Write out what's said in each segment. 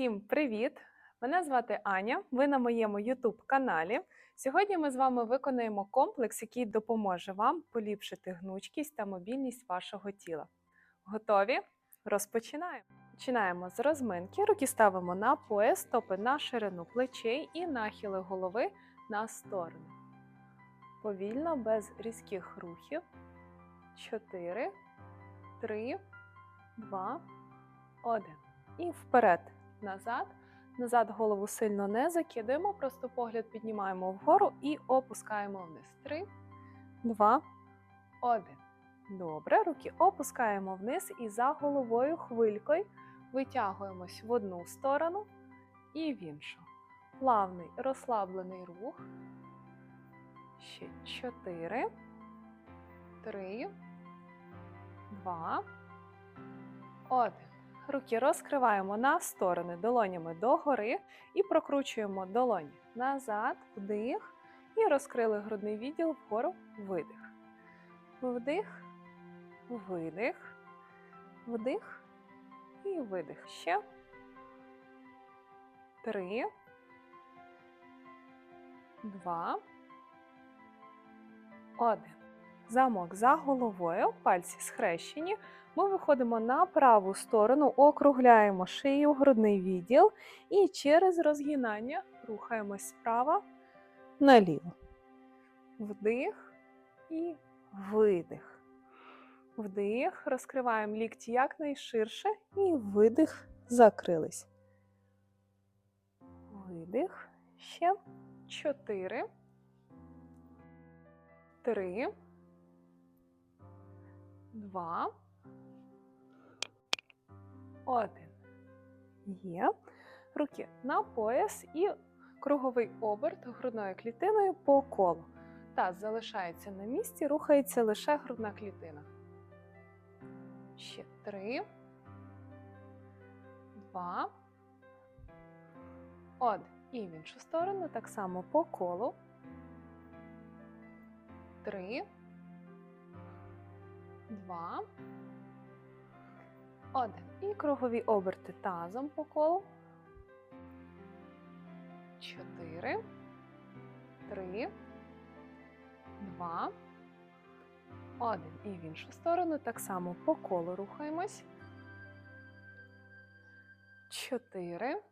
Всім привіт! Мене звати Аня. Ви на моєму YouTube каналі. Сьогодні ми з вами виконаємо комплекс, який допоможе вам поліпшити гнучкість та мобільність вашого тіла. Готові? Розпочинаємо. Починаємо з розминки. Руки ставимо на пояс, стопи на ширину плечей і нахили голови на сторони. Повільно, без різких рухів. 4, 3, 2, 1. І вперед, назад. Назад голову сильно не закидуємо, просто погляд піднімаємо вгору і опускаємо вниз. 3, 2, 1. Добре, руки опускаємо вниз і за головою хвилькою витягуємось в одну сторону і в іншу. Плавний розслаблений рух. Ще 4, 3, 2, 1. Руки розкриваємо на сторони долонями догори і прокручуємо долоні назад, вдих. І розкрили грудний відділ вгору, видих. Вдих, видих, вдих і видих. Ще. Три. Два. Один. Замок за головою, пальці схрещені. Ми виходимо на праву сторону, округляємо шию, грудний відділ і через розгинання рухаємось справа наліво. Вдих і видих. Вдих, розкриваємо лікті якнайширше і видих, закрились. Видих. Ще чотири. Три. Два. Один. Є. Руки на пояс і круговий оберт грудною клітиною по колу. Таз залишається на місці, рухається лише грудна клітина. Ще три. Два. Один. І в іншу сторону так само по колу. Три. Два. Один. І кругові оберти тазом по колу. Чотири. Три. Два. Один. І в іншу сторону так само по колу рухаємось. Чотири.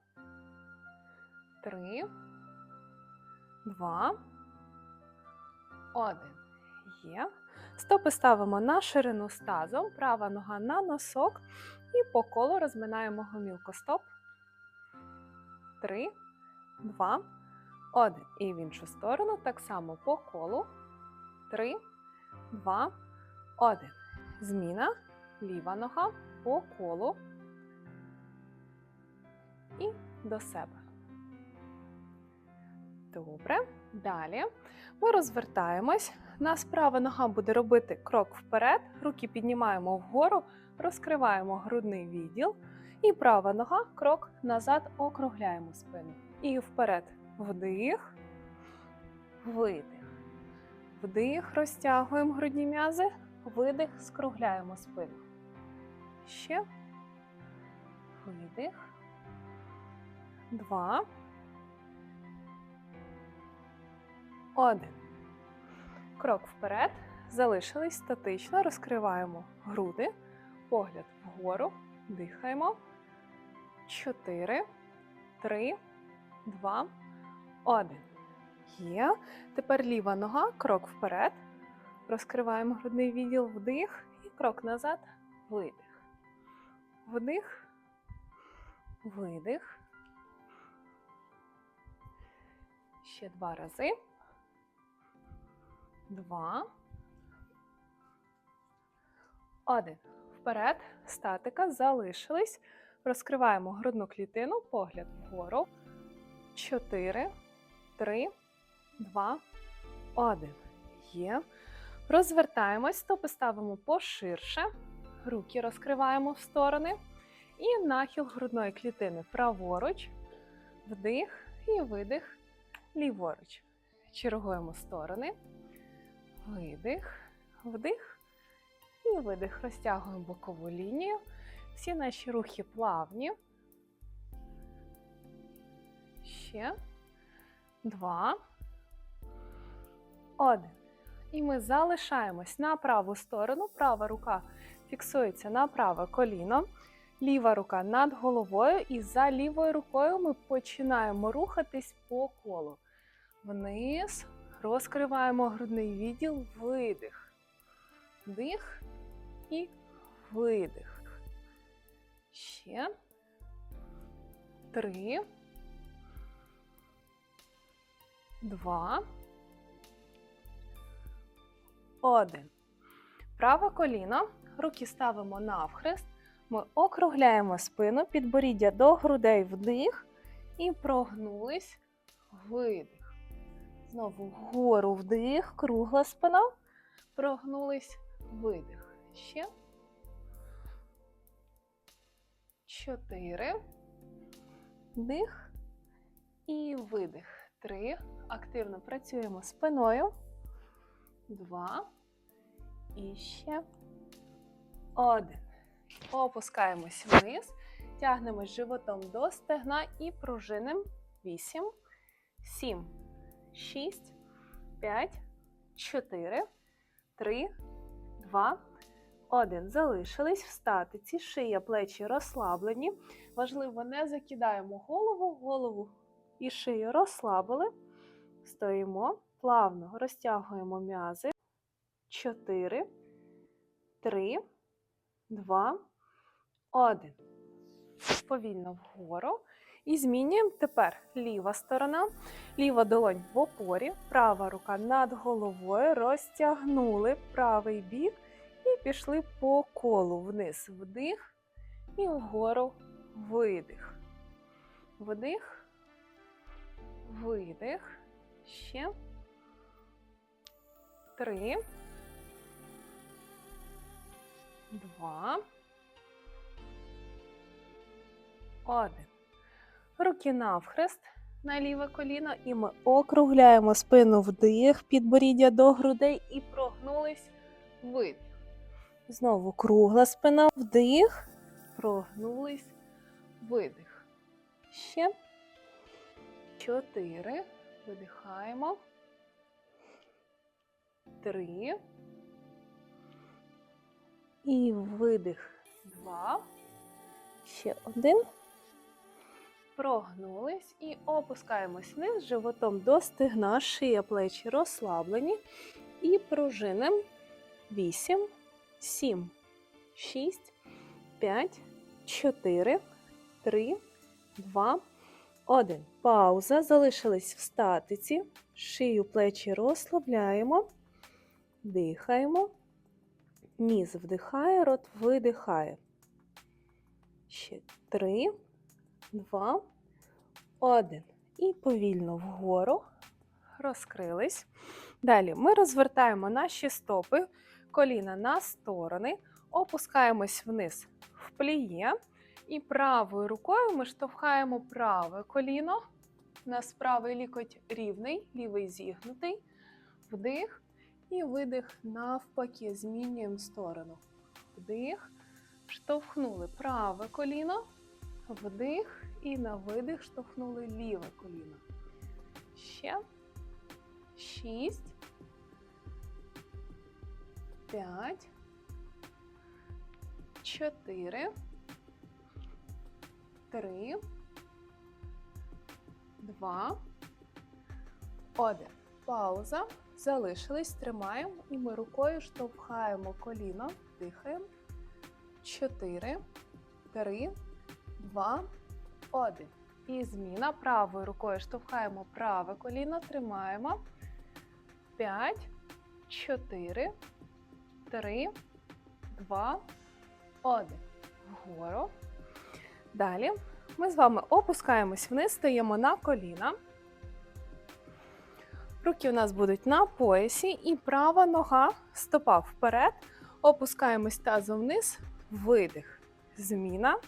Три. Два. Один. Є. Стопи ставимо на ширину з тазом, права нога на носок і по колу розминаємо гомілку стоп. Три, два, один. І в іншу сторону так само по колу. Три, два, один. Зміна. Ліва нога по колу і до себе. Добре. Далі ми розвертаємось. Нас права нога буде робити крок вперед, руки піднімаємо вгору, розкриваємо грудний відділ. І права нога крок назад, округляємо спину. І вперед. Вдих, видих. Вдих, розтягуємо грудні м'язи, видих, скругляємо спину. Ще. Видих. Два. Один. Крок вперед. Залишились статично, розкриваємо груди, погляд вгору, дихаємо. Чотири, три, два, один. Є. Тепер ліва нога, крок вперед. Розкриваємо грудний відділ, вдих і крок назад, видих. Вдих, видих. Ще два рази два. Один. Вперед. Статика. Залишились. Розкриваємо грудну клітину. Погляд вгору. Чотири. Три. Два. Один. Є. Розвертаємось. Стопи ставимо поширше. Руки розкриваємо в сторони. І нахил грудної клітини праворуч. Вдих і видих ліворуч. Чергуємо сторони. Видих, вдих і видих. Розтягуємо бокову лінію. Всі наші рухи плавні. Ще. Два. Один. І ми залишаємось на праву сторону. Права рука фіксується на праве коліно. Ліва рука над головою, і за лівою рукою ми починаємо рухатись по колу. Вниз. Розкриваємо грудний відділ, видих. Вдих і видих. Ще. Три. Два. Один. Праве коліно. Руки ставимо навхрест. Ми округляємо спину, підборіддя до грудей вдих і прогнулись видих. Знову вгору вдих, кругла спина. Прогнулись видих. Ще. Чотири. Вдих і видих. Три. Активно працюємо спиною. Два. І ще один. Опускаємось вниз, тягнемось животом до стегна і пружиним. 8, 7, 6, 5, 4, 3, 2, 1. Залишились в статиці, шия, плечі розслаблені. Важливо, не закидаємо голову, голову і шию розслабили. Стоїмо, плавно розтягуємо м'язи. 4, 3, 2, 1. Повільно вгору. І змінюємо тепер ліва сторона, ліва долонь в опорі, права рука над головою, розтягнули правий бік і пішли по колу вниз. Вдих і вгору видих. Вдих, видих. Ще. Три. Два. Один. Руки навхрест на ліве коліно, і ми округляємо спину вдих, підборіддя до грудей і прогнулись видих. Знову кругла спина, вдих, прогнулись, видих. Ще. Чотири. Видихаємо. Три. І видих. Два. Ще один. Прогнулись і опускаємось вниз животом до стегна, шия плечі розслаблені. І пружиним 8, 7, 6, 5, 4, 3, 2, 1. Пауза. Залишились в статиці. Шию плечі розслабляємо. Дихаємо. Ніс вдихає, рот видихає. Ще три, два, один. І повільно вгору розкрились. Далі ми розвертаємо наші стопи, коліна на сторони, опускаємось вниз в пліє. І правою рукою ми штовхаємо праве коліно. У нас правий лікоть рівний, лівий зігнутий. Вдих. І видих навпаки, змінюємо сторону. Вдих, штовхнули праве коліно, вдих і на видих штовхнули ліве коліно. Ще. Шість. П'ять. Чотири. Три. Два. Один. Пауза. Залишились, тримаємо і ми рукою штовхаємо коліно, дихаємо. 4, 3, 2, 1. І зміна. Правою рукою штовхаємо праве коліно, тримаємо. 5, 4, 3, 2, 1. Вгору. Далі ми з вами опускаємось вниз, стаємо на коліна. Руки у нас будуть на поясі, і права нога, стопа вперед. Опускаємось тазом вниз, видих. Зміна.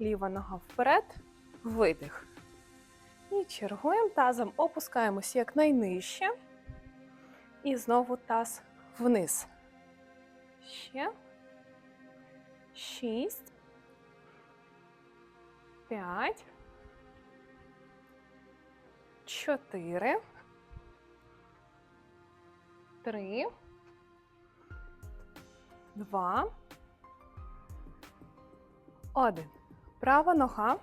Ліва нога вперед, видих. І чергуємо тазом, опускаємось якнайнижче. І знову таз вниз. Ще. Шість. П'ять. чотири, три, два, один. Права нога.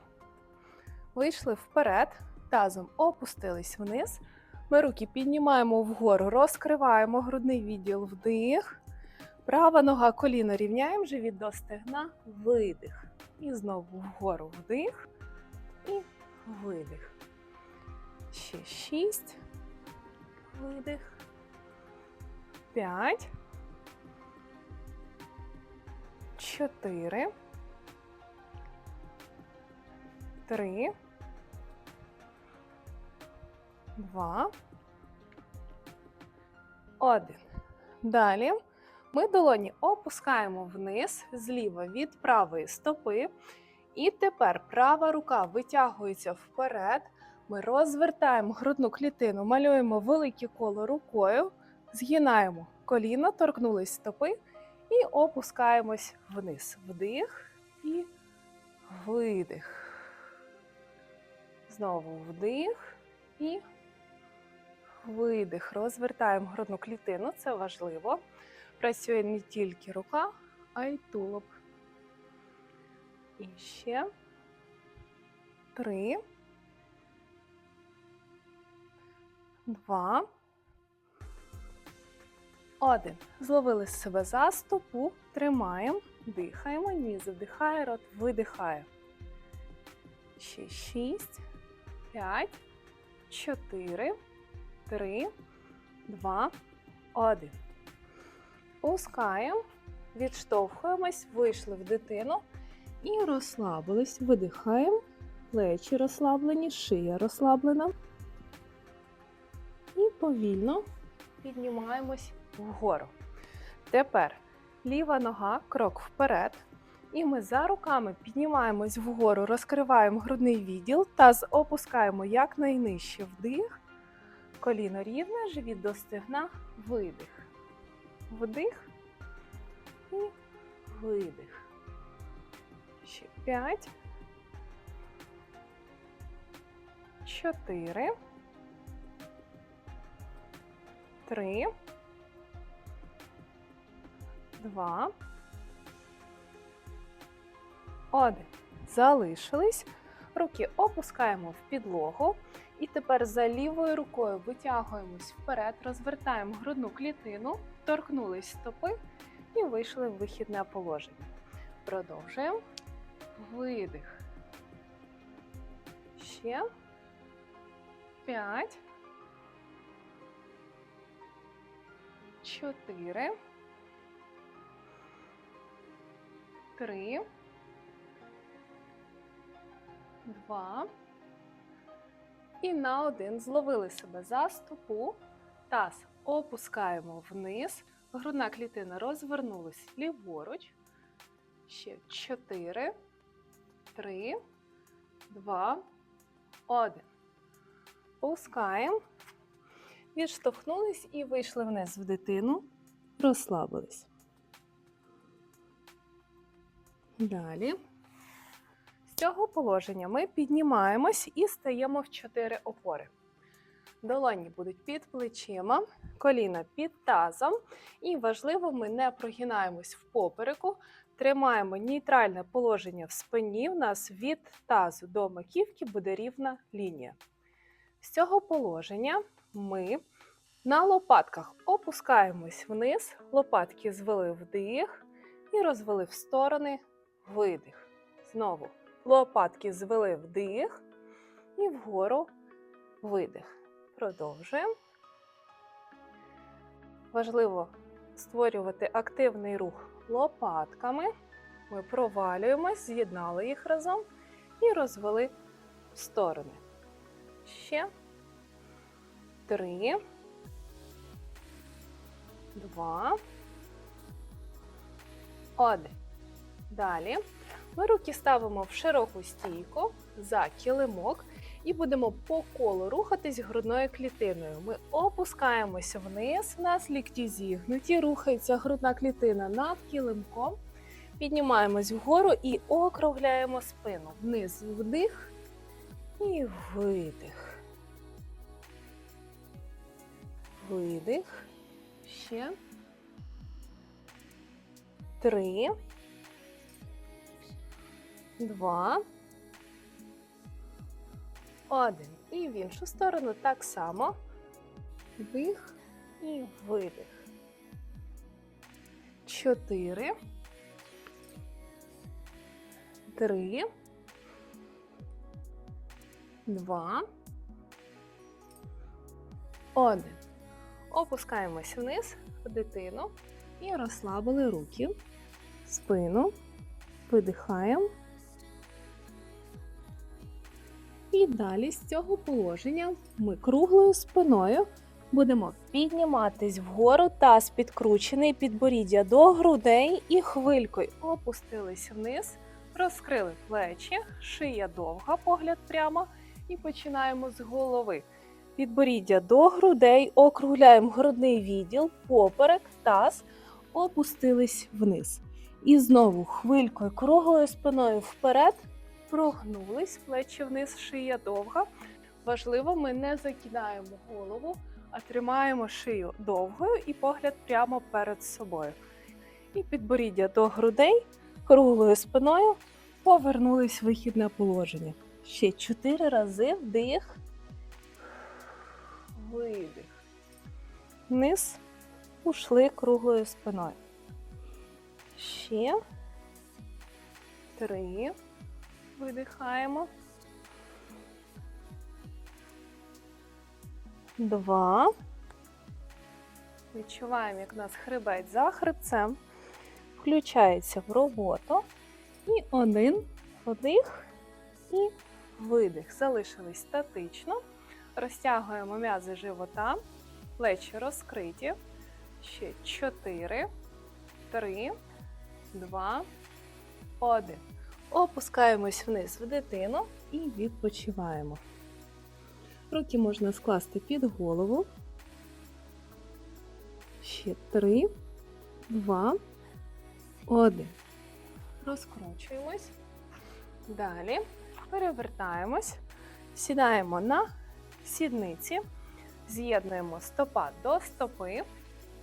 Вийшли вперед, тазом опустились вниз. Ми руки піднімаємо вгору, розкриваємо грудний відділ вдих. Права нога коліно рівняємо, живіт до стегна, видих. І знову вгору вдих і видих. Ще шість. Видих. П'ять. Чотири. Три. Два. Один. Далі ми долоні опускаємо вниз зліва від правої стопи. І тепер права рука витягується вперед. Ми розвертаємо грудну клітину, малюємо велике коло рукою, згинаємо коліно, торкнулись стопи і опускаємось вниз. Вдих і видих. Знову вдих і видих. Розвертаємо грудну клітину, це важливо. Працює не тільки рука, а й тулуб. І ще три, два, один. Зловили себе за стопу, тримаємо, дихаємо, ніс вдихає, рот видихає. Ще шість, п'ять, чотири, три, два, один. Пускаємо, відштовхуємось, вийшли в дитину і розслабились. Видихаємо, плечі розслаблені, шия розслаблена. І повільно піднімаємось вгору. Тепер ліва нога, крок вперед. І ми за руками піднімаємось вгору, розкриваємо грудний відділ, таз опускаємо якнайнижче вдих, коліно рівне, живіт до стегна, видих. Вдих і видих. Ще п'ять. Чотири. Три. Два. Один. Залишились. Руки опускаємо в підлогу. І тепер за лівою рукою витягуємось вперед, розвертаємо грудну клітину, торкнулись стопи і вийшли в вихідне положення. Продовжуємо. Видих. Ще. П'ять. Чотири. Три. Два. І на один зловили себе за стопу. Таз опускаємо вниз. Грудна клітина розвернулась ліворуч. Ще 4, 3, 2, 1. Пускаємо. Відштовхнулись і вийшли вниз в дитину. Розслабились. Далі. Цього положення ми піднімаємось і стаємо в 4 опори. Долоні будуть під плечима, коліна під тазом. І важливо, ми не прогинаємось в попереку, тримаємо нейтральне положення в спині. У нас від тазу до маківки буде рівна лінія. З цього положення ми на лопатках опускаємось вниз, лопатки звели вдих і розвели в сторони видих. Знову лопатки звели вдих і вгору видих. Продовжуємо. Важливо створювати активний рух лопатками. Ми провалюємось, з'єднали їх разом і розвели в сторони. Ще три, два, один. Далі ми руки ставимо в широку стійку за килимок і будемо по колу рухатись грудною клітиною. Ми опускаємося вниз, у нас лікті зігнуті, рухається грудна клітина над килимком. Піднімаємось вгору і округляємо спину. Вниз вдих і видих. видих. Ще. Три. Два. Один. І в іншу сторону так само. Вдих і видих. Чотири. Три. Два. Один. Опускаємось вниз в дитину і розслабили руки, спину, видихаємо. І далі з цього положення ми круглою спиною будемо підніматись вгору, таз підкручений, підборіддя до грудей і хвилькою опустились вниз, розкрили плечі, шия довга, погляд прямо. І починаємо з голови. Підборіддя до грудей, округляємо грудний відділ, поперек, таз, опустились вниз. І знову хвилькою круглою спиною вперед, прогнулись, плечі вниз, шия довга. Важливо, ми не закидаємо голову, а тримаємо шию довгою і погляд прямо перед собою. І підборіддя до грудей, круглою спиною повернулись в вихідне положення. Ще чотири рази вдих, видих. Вниз ушли круглою спиною. Ще три. Видихаємо. Два. Відчуваємо, як у нас хребець за хребцем. Включається в роботу. І один вдих і видих. Залишились статично. Розтягуємо м'язи живота, плечі розкриті. Ще 4, 3, 2, 1. Опускаємось вниз в дитину і відпочиваємо. Руки можна скласти під голову. Ще 3, 2, 1. Розкручуємось. Далі перевертаємось, сідаємо на сідниці, з'єднуємо стопа до стопи,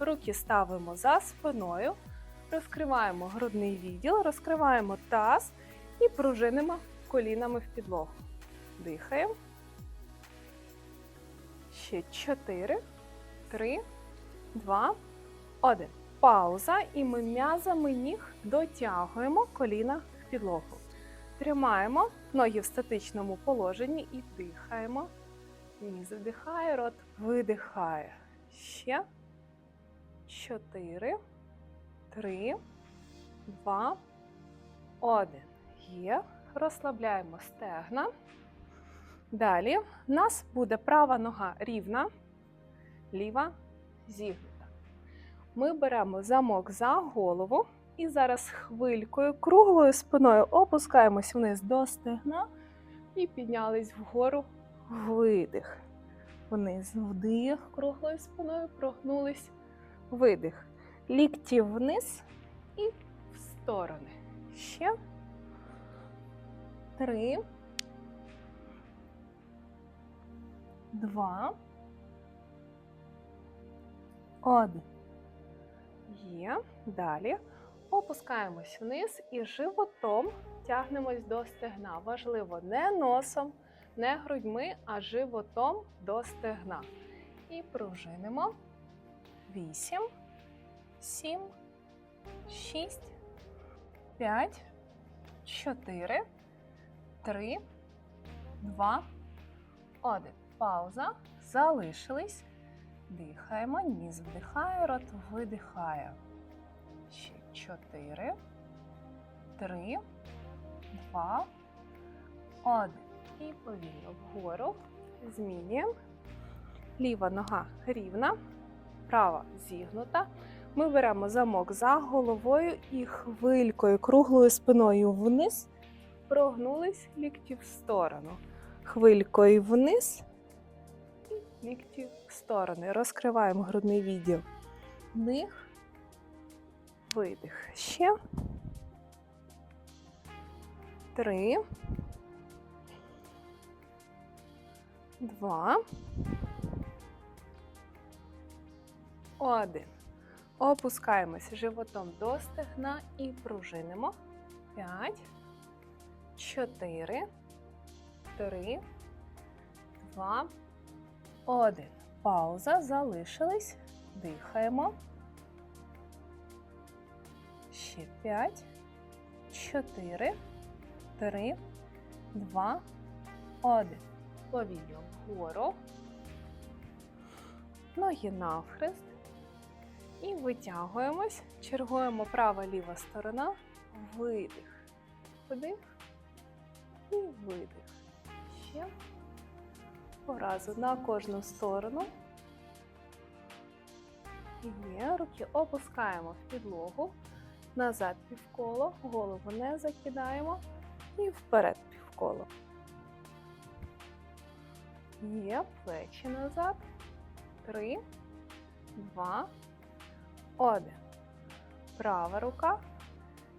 руки ставимо за спиною, розкриваємо грудний відділ, розкриваємо таз і пружинимо колінами в підлогу. Дихаємо. Ще 4, 3, 2, 1. Пауза, і ми м'язами ніг дотягуємо коліна в підлогу. Тримаємо ноги в статичному положенні і дихаємо. Ніс вдихає, рот видихає. Ще. Чотири, три, два, один. Є. Розслабляємо стегна. Далі в нас буде права нога рівна, ліва зігнута. Ми беремо замок за голову. І зараз хвилькою, круглою спиною опускаємось вниз до стегна і піднялись вгору видих. Вниз вдих, круглою спиною, прогнулись, видих. Лікті вниз і в сторони. Ще. Три. Два. Один. Є. Далі. Опускаємось вниз і животом тягнемось до стегна. Важливо не носом, не грудьми, а животом до стегна. І пружинимо. 8, 7, 6, 5, 4, 3, 2, 1. Пауза. Залишились. Дихаємо, ніс вдихає, рот видихає. Ще 4, 3, 2, 1. І повільно вгору. Змінюємо. Ліва нога рівна, права зігнута. Ми беремо замок за головою і хвилькою, круглою спиною вниз. Прогнулись лікті в сторону. Хвилькою вниз і лікті в сторони. Розкриваємо грудний відділ. Вдих, видих. Ще. Три. Два. Один. Опускаємось животом до стегна і пружинимо. П'ять. Чотири. Три. Два. Один. Пауза. Залишились. Дихаємо. Ще п'ять. Чотири. Три. Два. Один. Повільно вгору. Ноги навхрест. І витягуємось. Чергуємо права-ліва сторона. Видих. Вдих. І видих. Ще. По разу на кожну сторону. Є. Руки опускаємо в підлогу. Назад півколо. Голову не закидаємо. І вперед півколо. Є. Плечі назад. Три, два, один. Права рука,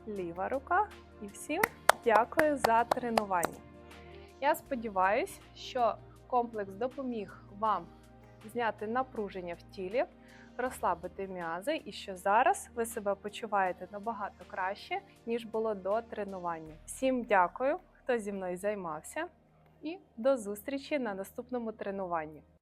ліва рука. І всім дякую за тренування. Я сподіваюся, що комплекс допоміг вам зняти напруження в тілі, розслабити м'язи, і що зараз ви себе почуваєте набагато краще, ніж було до тренування. Всім дякую, хто зі мною займався, і до зустрічі на наступному тренуванні.